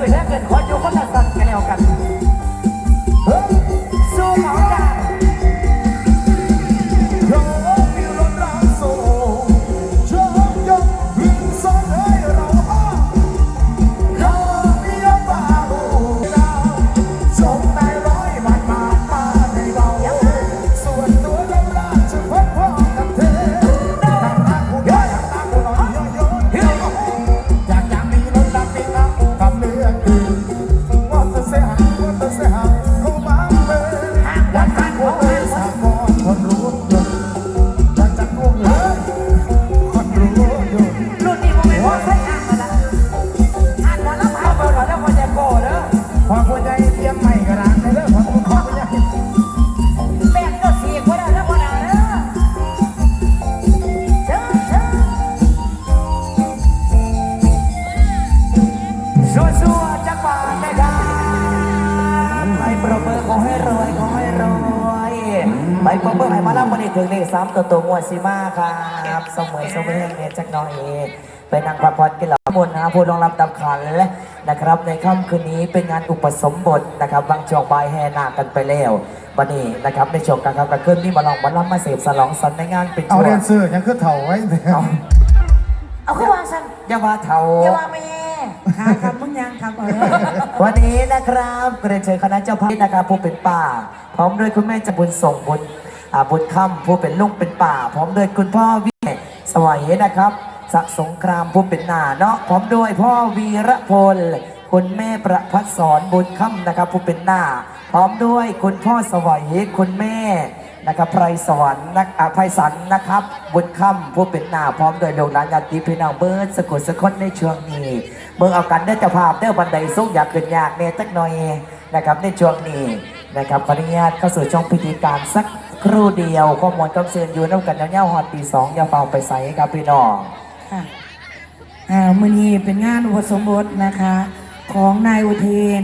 เอ่ยและเกินขออยู่คนละสันกันแล้วกัน ไปเพิ่มเพิ่มให้มาล่ำมันนี่ถึงเลขสามตัวตัวงวดสีมาครับเสมอเสมอเนี่ยจักหน่อยไปนั่งพักผ่อนกันหลับมนต์นะผู้รองรับตำขันนะครับ ในค่ำคืนนี้เป็นงานอุปสมบทนะครับบางช่วงบ่ายแห่นาคกันไปแล้ววันนี้นะครับในช่วงกลางค่ำกลางคืนนี่มาลองมาล่ำมาเสพสลองสันในงานเป็นเอาช่วเรียงนซื้อยังคือเถ่าไว้เนี่ยเอาเอาขึ้นวางสันอย่าว่าเถาอย่าว่าแม่หาคำมึงยังคำเออวันนี้นะครับเรียนเชิญคณะเจ้าภาพนะครับผู้เป็นป่า พร้อมด้วยคุณแม่จะบุญส่งบุญอ่าบุญค่ำผู้เป็นลุงเป็นป่า พร้อมด้วยคุณพ่อวิสวัยนะครับสะสงครามผู้เป็นหนาเนาะพร้อมด้วยพ่อวีระพล คุณแม่ประพัฒสอนบุญค่ำนะครับ ผู้เป็นหน้าพร้อมด้วยคุณพ่อสวัยคุณแม่นะครับไพรสวรรค์นักอ่าไพรสันนะครับ บุญค่ำผู้เป็นหน้าพร้อมด้วยลูกหลานญาติพี่น้องเบิร์ดสกุลสกลในช่วงนี้เมืองเอากันได้อจ้าภาพเด้อบันไดสูงอยากขึ้นยากเนี่ยจักหน่อยนะครับในช่วงนี้ นะครับขออนุญาตเข้าสู่ช่องพิธีการสักครู่เดียวข้อมูลกำเสือนอยู่น้ำกันยาวๆฮอดปีสองอย่าเฝ้าไปใส่ครับพี่น้องค่ะอ่ามือนี้เป็นงานอุปสมบทนะคะ ของนายอุเทน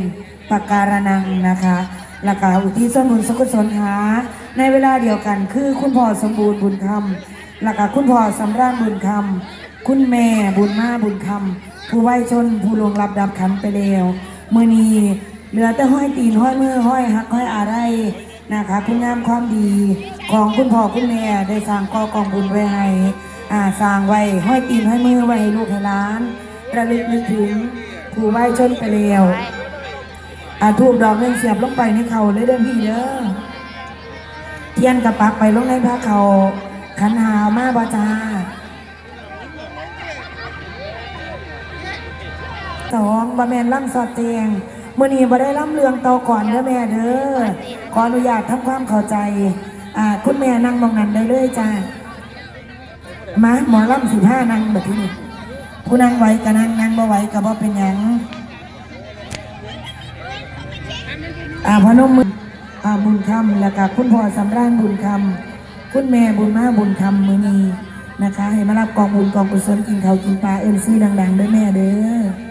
ปากการนังนะคะแล้วก็อุทิศส่วนบุญสกุลสนหา ในเวลาเดียวกันคือคุณพ่อสมบูรณ์บุญคำแล้วก็คุณพ่อสำราญบุญคำคุณแม่บุญมาบุญคำผู้ไว้ชนผู้ลวงรับดับขันไปแล้วมือนี้ เหลือแต่ห้อยตีนห้อยมือห้อยหักห้อยอะไรนะคะคุณงามความดีของคุณพ่อคุณแม่ได้สร้างกอกองบุญไว้ให้อ่าสร้างไว้ห้อยตีนห้อยมือไว้ให้ลูกให้หล้านระลึกนึกถึงผู้ไหว้ชนไปแล้วอ่าทูบดอกเงินเสียบลงไปในเขาเลยเด้อพี่เด้อเทียนกระปักไปลงในพระเขาขันหาวมาบาจาสองบะแมนล่ำสอดเตียง มื่อนี้บ่ได้ล่ำเรืองเตาก่อนเด้อแม่เด้อขออนุญาตทำความเข้าใจอ่าคุณแม่นั่งมองนั้นได้เลยจ้ามาหมอลำสิบห้านั่งแบบที่นี่ผู้นั่งไหวก็นั่งนั่งบ่ไหวก็บ่เป็นหยังอ่าพนมมืออ่าบุญคำแล้วก็คุณพ่อสำราญบุญคำคุณแม่บุญมาบุญคำมือนีนะคะ ให้มารับกองบุญกองกุศลกินข้าวกินปลาเอ็นซี่ดังๆด้วยแม่เด้อ